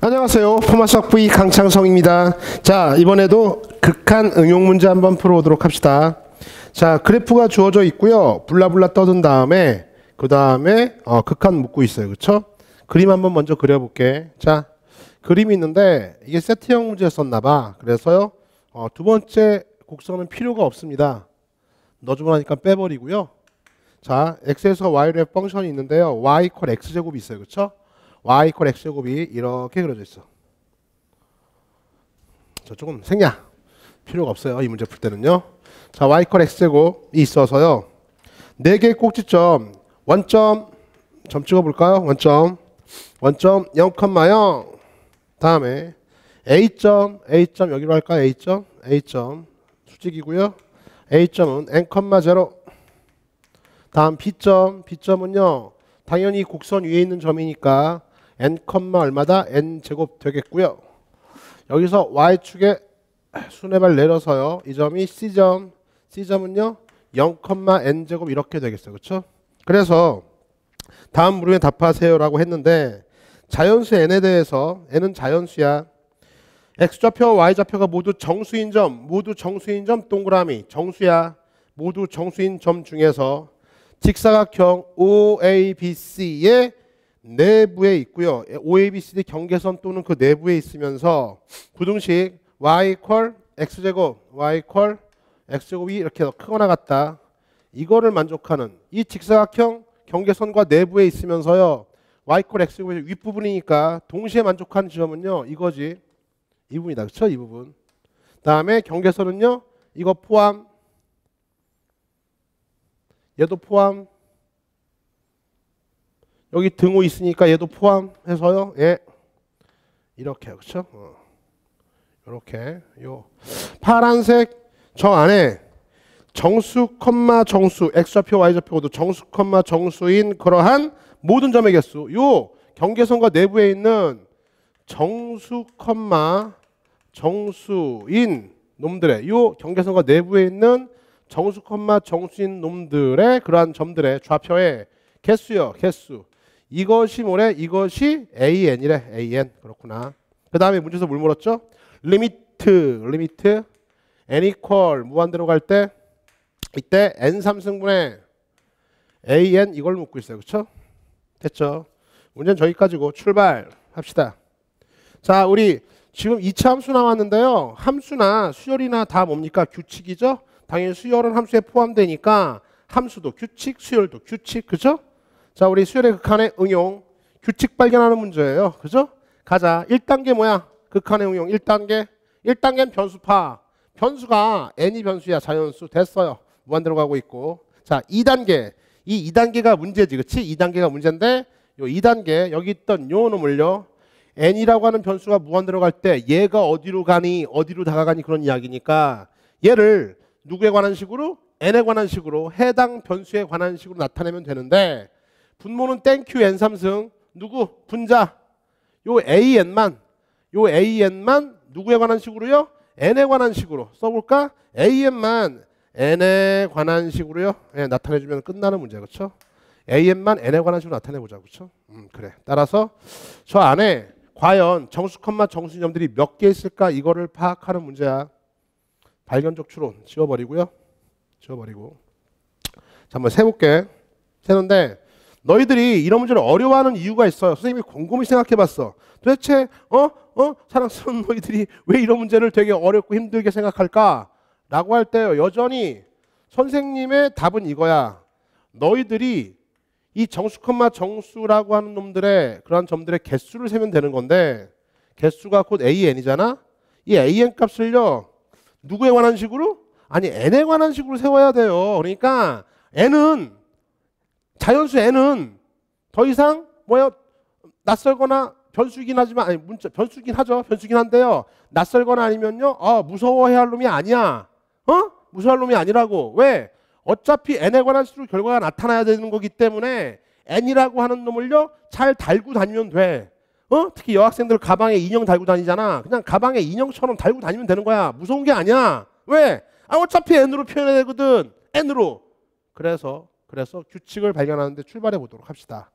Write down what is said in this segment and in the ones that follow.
안녕하세요. 포마석 V 강창성입니다. 자, 이번에도 극한 응용 문제 한번 풀어보도록 합시다. 자, 그래프가 주어져 있고요. 블라블라 떠든 다음에 그 다음에 어, 극한 묶고 있어요. 그쵸? 그림 한번 먼저 그려볼게. 자, 그림이 있는데 이게 세트형 문제였었나 봐. 그래서요. 어, 두 번째 곡선은 필요가 없습니다. 넣어주고 나니까 빼버리고요. 자, x에서 y로 펑션이 있는데요. y 이퀄 x제곱이 있어요. 그쵸? Y 이퀄 x제곱이 이렇게 그려져 있어. 저쪽은 생략. 필요가 없어요. 이 문제 풀 때는요. 자, y 이퀄 x제곱이 있어서요. 네 개의 꼭지점, 원점, 점 찍어 볼까요? 원점, 원점 0,0 다음에 A점, A점 여기로 할까요? A점, A점 수직이고요. A점은 n,0 다음 B점, B점은요. 당연히 곡선 위에 있는 점이니까 n, 얼마다 n 제곱 되겠고요. 여기서 y축에 순회발 내려서요. 이 점이 C점, C점은요. 0,n 제곱 이렇게 되겠어요. 그렇죠? 그래서 다음 물음에 답하세요라고 했는데 자연수 n에 대해서 n은 자연수야. x좌표, y좌표가 모두 정수인 점, 모두 정수인 점 동그라미 정수야. 모두 정수인 점 중에서 직사각형 OABC의 내부에 있고요. OABCD 경계선 또는 그 내부에 있으면서 부등식 y 퀄 x제곱, y 퀄 x제곱이 이렇게 크거나 같다. 이거를 만족하는 이 직사각형 경계선과 내부에 있으면서요. y 퀄 x제곱의 윗부분이니까 동시에 만족하는 지점은요. 이거지. 이 부분이다. 그렇죠? 이 부분. 다음에 경계선은요. 이거 포함 얘도 포함 여기 등호 있으니까 얘도 포함해서요. 예. 이렇게 그렇죠? 어. 이렇게 요 파란색 저 안에 정수 컴마 정수 x좌표 y좌표도 정수 컴마 정수인 그러한 모든 점의 개수 요 경계선과 내부에 있는 정수 컴마 정수인 놈들의 요 경계선과 내부에 있는 정수 컴마 정수인 놈들의 그러한 점들의 좌표의 개수요 개수 이것이 뭐래? 이것이 an이래. An 그렇구나. 그 다음에 문제에서 뭘 물었죠? 리미트. 리미트. N 이퀄 무한대로 갈 때 이때 n 3승분의 an 이걸 묻고 있어요. 그렇죠 됐죠? 문제는 저기까지고 출발합시다. 자 우리 지금 2차 함수 나왔는데요. 함수나 수열이나 다 뭡니까? 규칙이죠? 당연히 수열은 함수에 포함되니까 함수도 규칙, 수열도 규칙, 그죠? 자, 우리 수열의 극한의 응용, 규칙 발견하는 문제예요. 그죠? 가자. 1단계 뭐야? 극한의 응용 1단계. 1단계는 변수파. 변수가 n이 변수야, 자연수. 됐어요. 무한대로 가고 있고. 자, 2단계. 이 2단계가 문제지, 그치? 2단계가 문제인데, 요 2단계, 여기 있던 요 놈을요, n이라고 하는 변수가 무한대로 갈 때 얘가 어디로 가니, 어디로 다가가니 그런 이야기니까 얘를 누구에 관한 식으로? n에 관한 식으로 해당 변수에 관한 식으로 나타내면 되는데 분모는 땡큐 n 3승 누구? 분자 요 an만 요 an만 누구에 관한 식으로요? n에 관한 식으로 써볼까? an만 n에 관한 식으로요 네, 나타내주면 끝나는 문제 그렇죠? an만 n에 관한 식으로 나타내보자 그렇죠? 음, 그래 따라서 저 안에 과연 정수 컴마 정수점들이 몇 개 있을까 이거를 파악하는 문제야 발견적 추론 지워버리고요. 지워버리고. 자, 한번 세볼게. 세는데 너희들이 이런 문제를 어려워하는 이유가 있어요. 선생님이 곰곰이 생각해봤어. 도대체 어? 어? 사랑스러운 너희들이 왜 이런 문제를 되게 어렵고 힘들게 생각할까? 라고 할 때요. 여전히 선생님의 답은 이거야. 너희들이 이 정수 컴마 정수라고 하는 놈들의 그러한 점들의 개수를 세면 되는 건데 개수가 곧 AN이잖아. 이 AN 값을요. 누구에 관한 식으로? 아니 n에 관한 식으로 세워야 돼요. 그러니까 n은 자연수 n은 더 이상 뭐야 낯설거나 변수긴 하지만 아니 문자 변수긴 하죠. 변수긴 한데요. 낯설거나 아니면요. 아, 무서워해야 할 놈이 아니야. 어? 무서워할 놈이 아니라고. 왜? 어차피 n에 관한 식으로 결과가 나타나야 되는 거기 때문에 n이라고 하는 놈을요. 잘 달고 다니면 돼. 어? 특히 여학생들 가방에 인형 달고 다니잖아. 그냥 가방에 인형처럼 달고 다니면 되는 거야. 무서운 게 아니야. 왜? 아, 어차피 n으로 표현해야 되거든. n으로. 그래서 그래서 규칙을 발견하는데 출발해 보도록 합시다.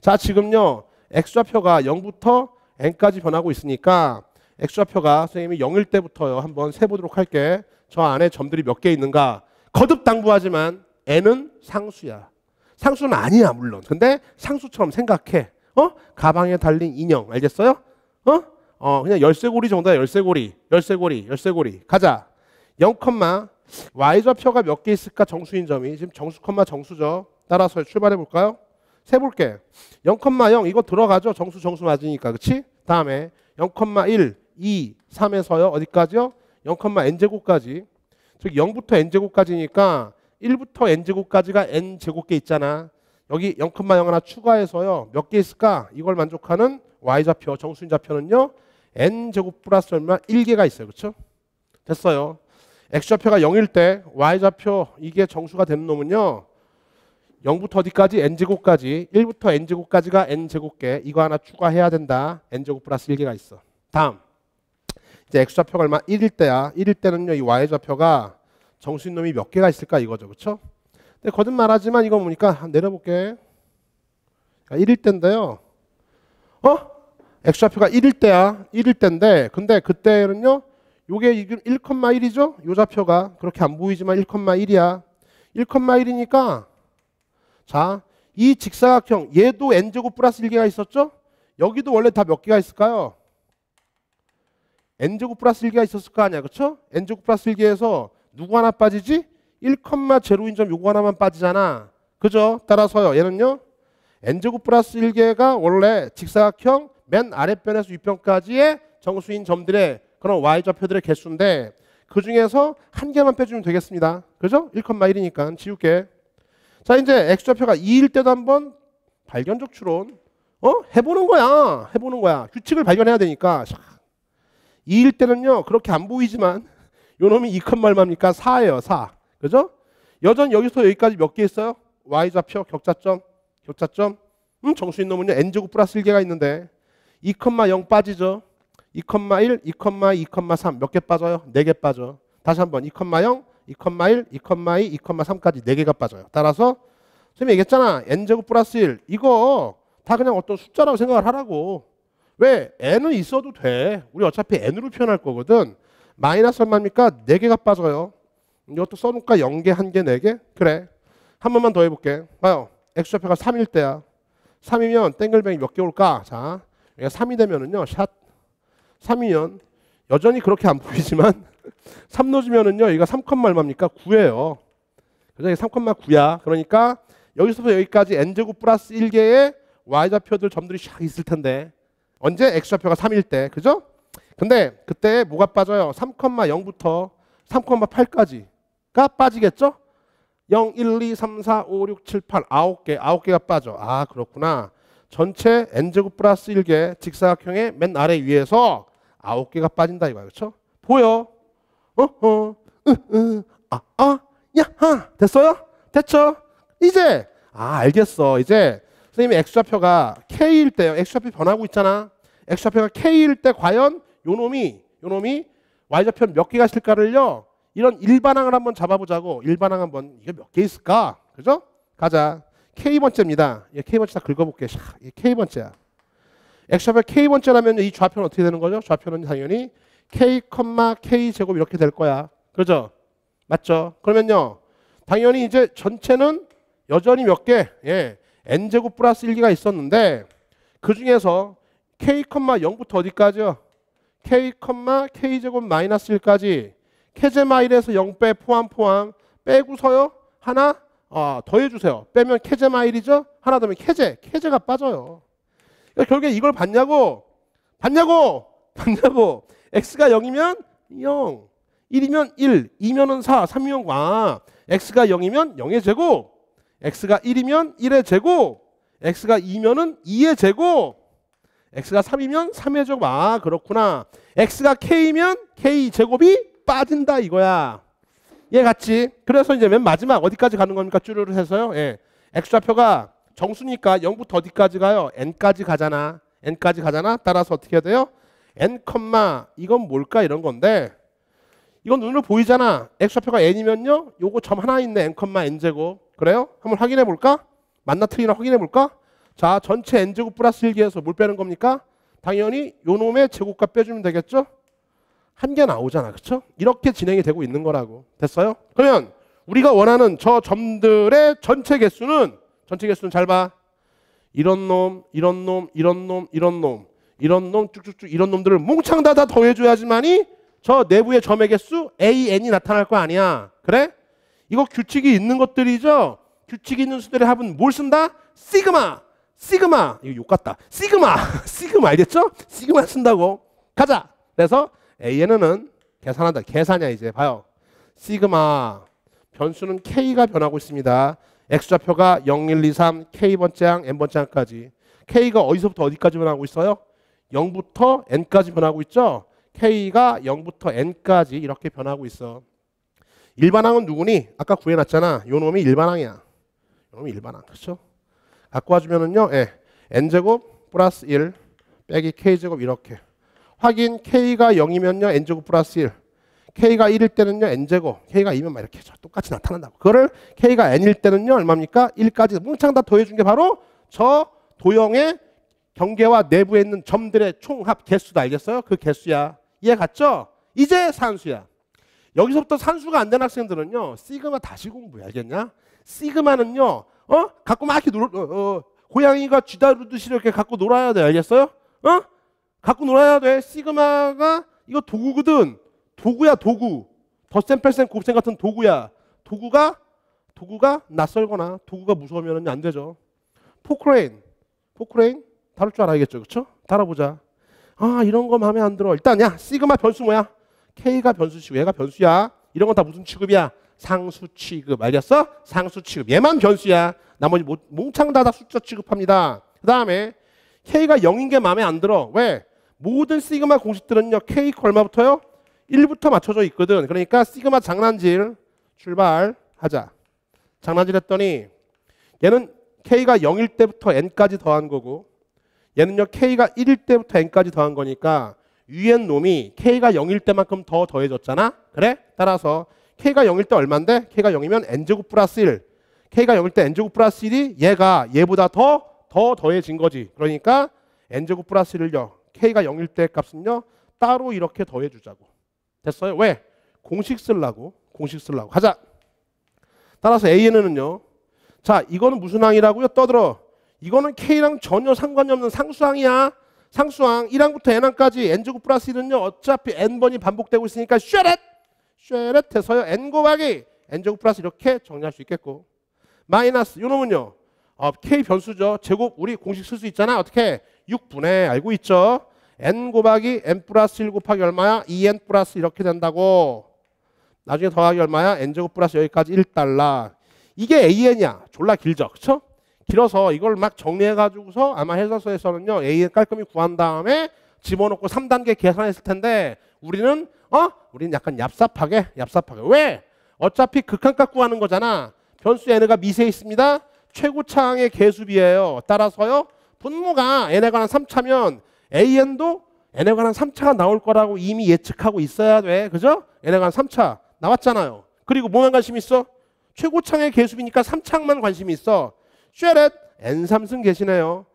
자, 지금요. x좌표가 0부터 n까지 변하고 있으니까 x좌표가 선생님이 0일 때부터요. 한번 세 보도록 할게. 저 안에 점들이 몇 개 있는가. 거듭 당부하지만 n은 상수야. 상수는 아니야 물론. 근데 상수처럼 생각해. 어? 가방에 달린 인형 알겠어요? 어? 어 그냥 열쇠고리 정도야 열쇠고리. 열쇠고리. 열쇠고리. 가자. 0, y좌표가 몇 개 있을까 정수인 점이 지금 정수 컴마 정수죠. 따라서 출발해 볼까요? 세 볼게. 0,0 이거 들어가죠. 정수 정수 맞으니까. 그치? 다음에 0,1, 2, 3에서요. 어디까지요? 0,n제곱까지. 즉 0부터 n제곱까지니까 1부터 n제곱까지가 n제곱계 있잖아. 여기 0,0 하나 추가해서요. 몇 개 있을까? 이걸 만족하는 y좌표, 정수인 좌표는요. n제곱 플러스 얼마? 1개가 있어요. 그렇죠? 됐어요. X좌표가 0일 때 y좌표 이게 정수가 되는 놈은요. 0부터 어디까지? n제곱까지 1부터 n제곱까지가 n제곱계 이거 하나 추가해야 된다. n제곱 플러스 1개가 있어. 다음 이제 x좌표가 얼마? 1일 때야. 1일 때는요. 이 y좌표가 정수인 놈이 몇 개가 있을까 이거죠. 그렇죠? 근데 거듭말하지만 이거 보니까 내려볼게. 1일 때인데요. 어? x좌표가 1일 때야. 1일 때인데 근데 그때는요. 요게 1,1이죠? 요 좌표가 그렇게 안 보이지만 1,1이야. 1,1이니까 자, 이 직사각형 얘도 n제곱 플러스 1개가 있었죠? 여기도 원래 다 몇 개가 있을까요? n제곱 플러스 1개가 있었을 거 아니야. 그렇죠? n제곱 플러스 1개에서 누구 하나 빠지지? 1,0인 점 요거 하나만 빠지잖아. 그죠? 따라서요. 얘는요. n제곱 플러스 1개가 원래 직사각형 맨 아랫변에서 윗변까지의 정수인 점들의 그런 y좌표들의 개수인데 그 중에서 한 개만 빼주면 되겠습니다. 그죠? 1,1이니까 지울게. 자 이제 x좌표가 2일 때도 한번 발견적 추론 어? 해보는 거야. 해보는 거야. 규칙을 발견해야 되니까. 2일 때는요. 그렇게 안 보이지만 요 놈이 2컷 얼마입니까? 4예요. 4. 그죠? 여전히 여기서 여기까지 몇 개 있어요? y좌표 격자점 격자점 음, 정수인 놈은요. n제곱 플러스 1개가 있는데 2,0 빠지죠. 2,1, 2,2, 2,3 몇 개 빠져요? 4개 빠져. 다시 한번 2,0, 2,1, 2,2, 2,3까지 4개가 빠져요. 따라서 선생님이 얘기했잖아. n제곱 플러스 1 이거 다 그냥 어떤 숫자라고 생각을 하라고. 왜? n은 있어도 돼. 우리 어차피 n으로 표현할 거거든. 마이너스 얼마입니까? 4개가 빠져요. 이것도 써놓을까? 0개, 1개, 4개? 그래. 한 번만 더 해볼게. 봐요. x좌표가 3일 때야. 3이면 땡글뱅이 몇 개 올까? 자, 여기가 3이 되면은요. 샷 3이면 여전히 그렇게 안 보이지만 3 넣어주면은요. 여기가 3, 얼마입니까? 9예요. 그래서 이게 3, 9야. 그러니까 여기서부터 여기까지 n제곱 플러스 1개의 y좌표들 점들이 샥 있을 텐데 언제 x좌표가 3일 때 그죠? 근데 그때 뭐가 빠져요? 3,0부터 3,8까지가 빠지겠죠? 0, 1, 2, 3, 4, 5, 6, 7, 8 9개 9개가 빠져 아 그렇구나 전체 n제곱 플러스 1개 직사각형의 맨 아래 위에서 9개가 빠진다 이거야. 그렇죠? 보여? 어허 으으 아아 야하. 됐어요? 됐죠? 이제. 아 알겠어. 이제 선생님이 x좌표가 k일 때요 x좌표 변하고 있잖아. X좌표가 k일 때 과연 요 놈이 요 놈이 y좌표 몇 개가 있을까를요? 이런 일반항을 한번 잡아보자고. 일반항 한번 이게 몇 개 있을까? 그죠? 가자. K번째입니다. 예, k번째 다 긁어볼게. 샤, k번째야 x좌표 k번째라면 이 좌표는 어떻게 되는 거죠? 좌표는 당연히 k, k 제곱 이렇게 될 거야 그죠? 맞죠? 그러면요 당연히 이제 전체는 여전히 몇 개? 예, n제곱 플러스 1개가 있었는데 그 중에서 k, 0부터 어디까지요? k, k제곱 마이너스 1까지 캐제 마일에서 0 빼 포함 포함 빼고서요 하나 어, 더해주세요. 빼면 캐제 마일이죠. 하나 더면 캐제 캐제가 빠져요. 그러니까 결국에 이걸 봤냐고 봤냐고 봤냐고 x가 0이면 0 1이면 1 2면은 4 3이면 와 x가 0이면 0의 제곱 x가 1이면 1의 제곱 x가 2면은 2의 제곱 x가 3이면 3의 제곱 아 그렇구나 x가 k면 k 제곱이 빠진다 이거야. 얘 같지? 그래서 이제 맨 마지막 어디까지 가는 겁니까? 쭈르르 해서요. 예. x좌표가 정수니까 0부터 어디까지 가요? n까지 가잖아. n까지 가잖아. 따라서 어떻게 해야 돼요? n, 이건 뭘까? 이런 건데 이건 눈으로 보이잖아. x좌표가 n이면요. 요거 점 하나 있네. n, n제곱. 그래요? 한번 확인해 볼까? 맞나 틀리나 확인해 볼까? 자, 전체 n제곱 플러스 1기에서 뭘 빼는 겁니까? 당연히 요 놈의 제곱값 빼주면 되겠죠? 한 개 나오잖아. 그쵸? 이렇게 진행이 되고 있는 거라고. 됐어요? 그러면 우리가 원하는 저 점들의 전체 개수는 전체 개수는 잘 봐. 이런 놈, 이런 놈, 이런 놈, 이런 놈, 이런 놈 쭉쭉쭉 이런 놈들을 몽창 다 다 더해줘야지만이 저 내부의 점의 개수 AN이 나타날 거 아니야. 그래? 이거 규칙이 있는 것들이죠. 규칙이 있는 수들의 합은 뭘 쓴다? 시그마. 시그마. 이거 욕 같다. 시그마. 시그마 알겠죠? 시그마 쓴다고. 가자. 그래서 AN은 계산한다. 계산이야 이제. 봐요. 시그마. 변수는 K가 변하고 있습니다. X좌표가 0, 1, 2, 3, K번째 항, N번째 항까지. K가 어디서부터 어디까지 변하고 있어요? 0부터 N까지 변하고 있죠? K가 0부터 N까지 이렇게 변하고 있어. 일반항은 누구니? 아까 구해놨잖아. 요 놈이 일반항이야. 요 놈이 일반항. 그렇죠? 갖고 와주면은요. 예. N제곱 플러스 1 빼기 K제곱 이렇게. 확인 K가 0이면요. N제곱 플러스 1. K가 1일 때는요. N제곱. K가 2면 막 이렇게 똑같이 나타난다고. 그거를 K가 N일 때는요. 얼마입니까? 1까지 뭉창 다 더해준 게 바로 저 도형의 경계와 내부에 있는 점들의 총합 개수다. 알겠어요? 그 개수야. 이해 갔죠? 이제 산수야. 여기서부터 산수가 안 된 학생들은요. 시그마 다시 공부해. 알겠냐? 시그마는요. 어? 갖고 막 이렇게 놀, 어, 어, 고양이가 쥐다루듯이 이렇게 갖고 놀아야 돼. 알겠어요? 어? 갖고 놀아야 돼. 시그마가 이거 도구거든. 도구야, 도구. 덧셈, 뺄셈, 곱셈 같은 도구야. 도구가 도구가 낯설거나 도구가 무서우면 안 되죠. 포크레인. 포크레인 다룰 줄 알아야겠죠. 그렇죠? 다뤄보자. 아, 이런 거 마음에 안 들어. 일단 야, 시그마 변수 뭐야? K가 변수시고 얘가 변수야. 이런 건 다 무슨 취급이야? 상수 취급. 알겠어? 상수 취급. 얘만 변수야. 나머지 몽창 다 다 숫자 취급합니다. 그 다음에 K가 0인 게 마음에 안 들어. 왜? 모든 시그마 공식들은요. K 얼마부터요? 1부터 맞춰져 있거든. 그러니까 시그마 장난질 출발하자. 장난질 했더니 얘는 K가 0일 때부터 N까지 더한 거고 얘는요 K가 1일 때부터 N까지 더한 거니까 위엔 놈이 K가 0일 때만큼 더 더해졌잖아. 그래? 따라서 K가 0일 때 얼만데? K가 0이면 N제곱 플러스 1. K가 0일 때 N제곱 플러스 1이 얘가 얘보다 더, 더 더해진 거지. 그러니까 N제곱 플러스 1을요. K가 0일 때 값은요. 따로 이렇게 더해주자고. 됐어요? 왜? 공식 쓰려고. 공식 쓰려고. 가자. 따라서 AN은요. 자, 이거는 무슨 항이라고요? 떠들어. 이거는 K랑 전혀 상관이 없는 상수항이야. 상수항 1항부터 n항까지 n제곱 플러스 1은요. 어차피 n번이 반복되고 있으니까 쉐렛! 쉐렛 해서요. n 곱하기 n제곱 플러스 이렇게 정리할 수 있겠고 마이너스 요 놈은요. 어, k 변수죠. 제곱 우리 공식 쓸 수 있잖아. 어떻게? 6분의 알고 있죠. N 곱하기 n 플러스 1 곱하기 얼마야? 2n 플러스 이렇게 된다고. 나중에 더하기 얼마야? n제곱 플러스 여기까지 1달러. 이게 AN이야. 졸라 길죠. 그쵸? 길어서 이걸 막 정리해가지고서 아마 해설서에서는요. AN 깔끔히 구한 다음에 집어넣고 3단계 계산했을 텐데 우리는 어? 우리는 약간 얍삽하게 얍삽하게 왜? 어차피 극한값 구하는 거잖아. 변수 n가 미세 있습니다. 최고차항의 개수비예요. 따라서요. 분모가 n에 관한 3차면 an도 n에 관한 3차가 나올 거라고 이미 예측하고 있어야 돼. 그죠? n에 관한 3차 나왔잖아요. 그리고 뭐만 관심 있어? 최고창의 개수비니까 3창만 관심이 있어. 쉐렛 n3승 계시네요.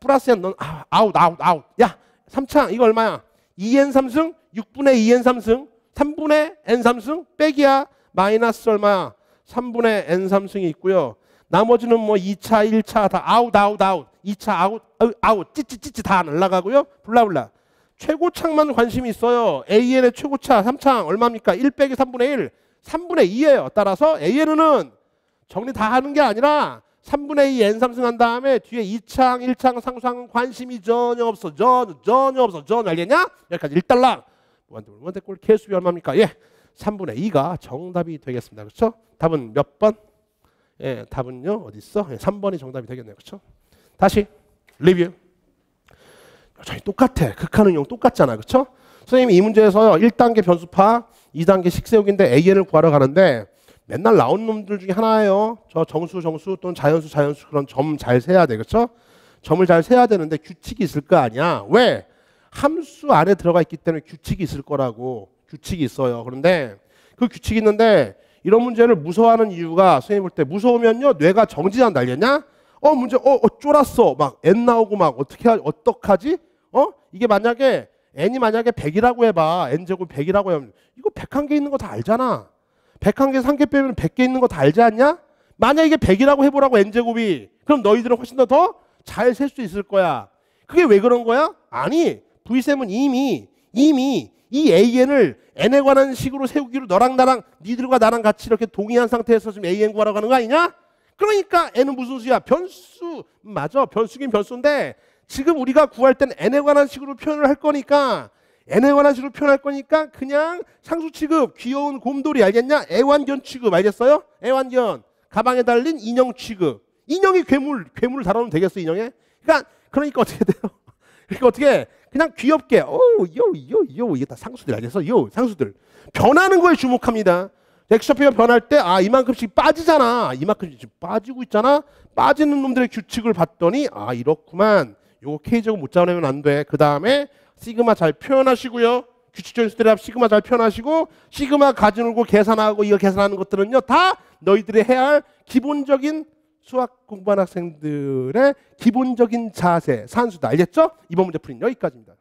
플러스 n 넌 아, 아웃 아웃 아웃. 야 3창 이거 얼마야? 2n3승 6분의 2n3승 3분의 n3승 빼기야 마이너스 얼마야? 3분의 n3승이 있고요. 나머지는 뭐 2차 1차 다 아웃 아웃 아웃 2차 아웃 아웃 찌찌찌찌 다 날라가고요. 블라블라. 최고창만 관심이 있어요. AN의 최고차 3창 얼마입니까? 1 빼기 3분의 1 3분의 2예요. 따라서 AN은 정리 다 하는 게 아니라 3분의 2 n 삼승한 다음에 뒤에 2창, 1창, 상수항은 관심이 전혀 없어. 전혀, 전혀 없어. 전혀 알겠냐? 여기까지 1달러. 원대 꼴 개수비 얼마입니까? 예. 3분의 2가 정답이 되겠습니다. 그렇죠? 답은 몇 번? 예, 답은요. 어디 있어? 예, 3번이 정답이 되겠네요. 그렇죠? 다시 리뷰. 저희 똑같아. 극한 응용 똑같잖아. 그렇죠? 선생님이 이 문제에서요. 1단계 변수파, 2단계 식세우기인데 AN을 구하러 가는데 맨날 나온 놈들 중에 하나예요. 저 정수 정수 또는 자연수 자연수 그런 점 잘 세야 돼. 그렇죠? 점을 잘 세야 되는데 규칙이 있을 거 아니야. 왜? 함수 안에 들어가 있기 때문에 규칙이 있을 거라고. 규칙이 있어요. 그런데 그 규칙이 있는데 이런 문제를 무서워하는 이유가 선생님 볼 때 무서우면요. 뇌가 정지한다 알겠냐? 어 문제 어, 어 쫄았어. 막 N 나오고 막 어떻게 하, 어떡하지? 어? 이게 만약에 n이 만약에 100이라고 해봐. n제곱 100이라고 하면 이거 101개 있는 거 다 알잖아. 101개 3개 빼면 100개 있는 거 다 알지 않냐? 만약 이게 100이라고 해보라고 n제곱이 그럼 너희들은 훨씬 더 더 잘 셀 수 있을 거야. 그게 왜 그런 거야? 아니 V7은 이미 이미 이 AN을 n에 관한 식으로 세우기로 너랑 나랑 니들과 나랑 같이 이렇게 동의한 상태에서 지금 AN 구하라고 하는 거 아니냐? 그러니까 n은 무슨 수야? 변수 맞아 변수긴 변수인데 지금 우리가 구할 때는 n에 관한 식으로 표현을 할 거니까 n에 관한 식으로 표현할 거니까 그냥 상수 취급 귀여운 곰돌이 알겠냐? 애완견 취급 알겠어요? 애완견 가방에 달린 인형 취급 인형이 괴물 괴물을 다루면 되겠어 인형에? 그러니까 그러니까 어떻게 돼요? 그러니까 어떻게 그냥 귀엽게 오요요요 이게 다 상수들 알겠어? 요 상수들 변하는 거에 주목합니다. 엑스표가 변할 때 아 이만큼씩 빠지잖아. 이만큼씩 빠지고 있잖아. 빠지는 놈들의 규칙을 봤더니 아 이렇구만. 요거 K제곱 못 잡으면 안 돼. 그 다음에 시그마 잘 표현하시고요. 규칙적인 수들합 시그마 잘 표현하시고 시그마 가져오고 계산하고 이거 계산하는 것들은요 다 너희들이 해야 할 기본적인 수학 공부하는 학생들의 기본적인 자세 산수다 알겠죠? 이번 문제 풀이는 여기까지입니다.